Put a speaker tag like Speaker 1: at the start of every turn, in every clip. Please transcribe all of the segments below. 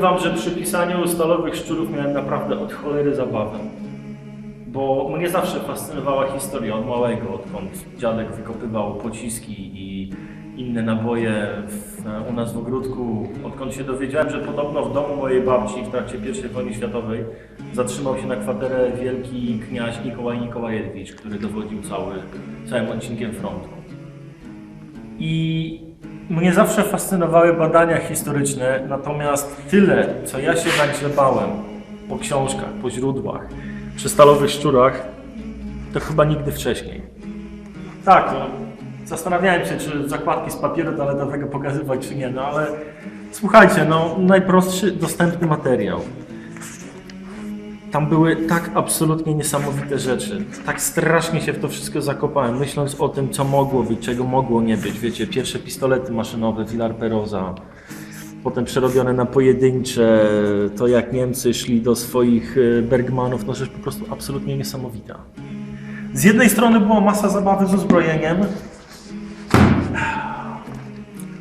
Speaker 1: wam, że przy pisaniu stalowych szczurów miałem naprawdę od cholery zabawę. Bo mnie zawsze fascynowała historia od małego, odkąd dziadek wykopywał pociski i inne naboje w, u nas w ogródku. Odkąd się dowiedziałem, że podobno w domu mojej babci w trakcie I wojny światowej zatrzymał się na kwaterę wielki kniaź Nikołaj Nikołajewicz, który dowodził cały, całym odcinkiem frontu. I mnie zawsze fascynowały badania historyczne, natomiast tyle, co ja się nagrzebałem po książkach, po źródłach, przy stalowych szczurach, to chyba nigdy wcześniej. Tak, no, zastanawiałem się, czy zakładki z papieru toaletowego pokazywać, czy nie, no ale słuchajcie, no najprostszy dostępny materiał. Tam były tak absolutnie niesamowite rzeczy. Tak strasznie się w to wszystko zakopałem, myśląc o tym, co mogło być, czego mogło nie być. Wiecie, pierwsze pistolety maszynowe Villar Peroza, potem przerobione na pojedyncze, to jak Niemcy szli do swoich e, Bergmanów, no rzecz po prostu absolutnie niesamowita. Z jednej strony była masa zabawy z uzbrojeniem,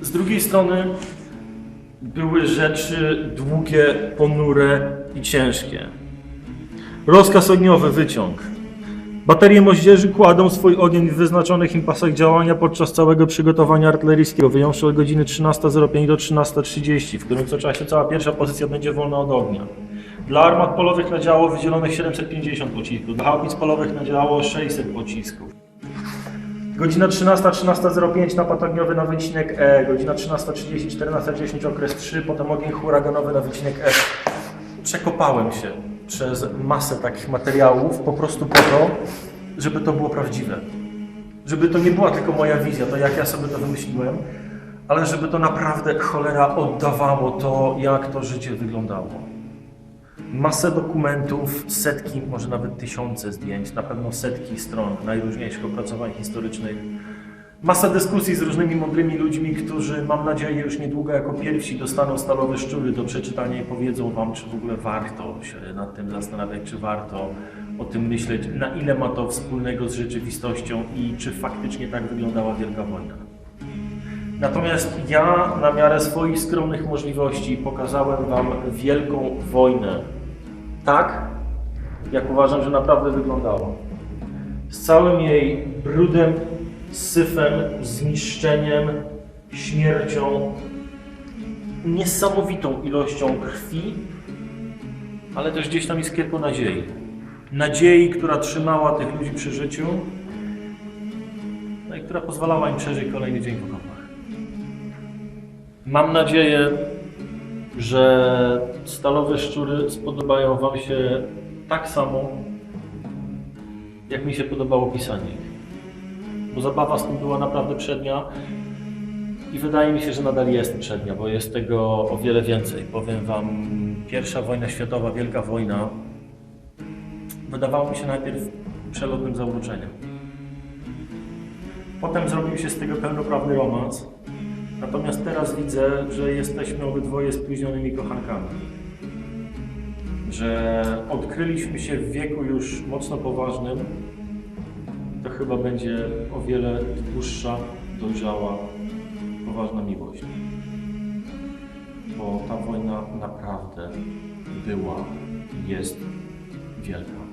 Speaker 1: z drugiej strony były rzeczy długie, ponure i ciężkie. Rozkaz ogniowy, wyciąg. Baterie moździerzy kładą swój ogień w wyznaczonych im pasach działania podczas całego przygotowania artyleryjskiego, wyjąwszy od godziny 13.05 do 13.30, w którym co czasie cała pierwsza pozycja będzie wolna od ognia. Dla armat polowych na działo wydzielonych 750 pocisków, dla haubic polowych na działo 600 pocisków. Godzina 13, 13.05 napad ogniowy na wycinek E, godzina 13.30, 14.10 okres 3, potem ogień huraganowy na wycinek E. Przekopałem się przez masę takich materiałów po prostu po to, żeby to było prawdziwe. Żeby to nie była tylko moja wizja, to jak ja sobie to wymyśliłem, ale żeby to naprawdę cholera oddawało to, jak to życie wyglądało. Masę dokumentów, setki, może nawet tysiące zdjęć, na pewno setki stron najróżniejszych opracowań historycznych. Masa dyskusji z różnymi mądrymi ludźmi, którzy mam nadzieję już niedługo jako pierwsi dostaną stalowe szczury do przeczytania i powiedzą wam, czy w ogóle warto się nad tym zastanawiać, czy warto o tym myśleć, na ile ma to wspólnego z rzeczywistością i czy faktycznie tak wyglądała Wielka Wojna. Natomiast ja na miarę swoich skromnych możliwości pokazałem Wam wielką wojnę. Tak, jak uważam, że naprawdę wyglądało. Z całym jej brudem, syfem, zniszczeniem, śmiercią, niesamowitą ilością krwi, ale też gdzieś tam iskierką nadziei. Nadziei, która trzymała tych ludzi przy życiu, no i która pozwalała im przeżyć kolejny dzień w okopach. Mam nadzieję, że stalowe szczury spodobają Wam się tak samo, jak mi się podobało pisanie ich. Bo zabawa z tym była naprawdę przednia i wydaje mi się, że nadal jest przednia, bo jest tego o wiele więcej. Powiem Wam, pierwsza wojna światowa, wielka wojna, wydawało mi się najpierw przelotnym zauroczeniem. Potem zrobił się z tego pełnoprawny romans. Natomiast teraz widzę, że jesteśmy obydwoje spóźnionymi kochankami. Że odkryliśmy się w wieku już mocno poważnym. To chyba będzie o wiele dłuższa, dojrzała, poważna miłość. Bo ta wojna naprawdę była jest wielka.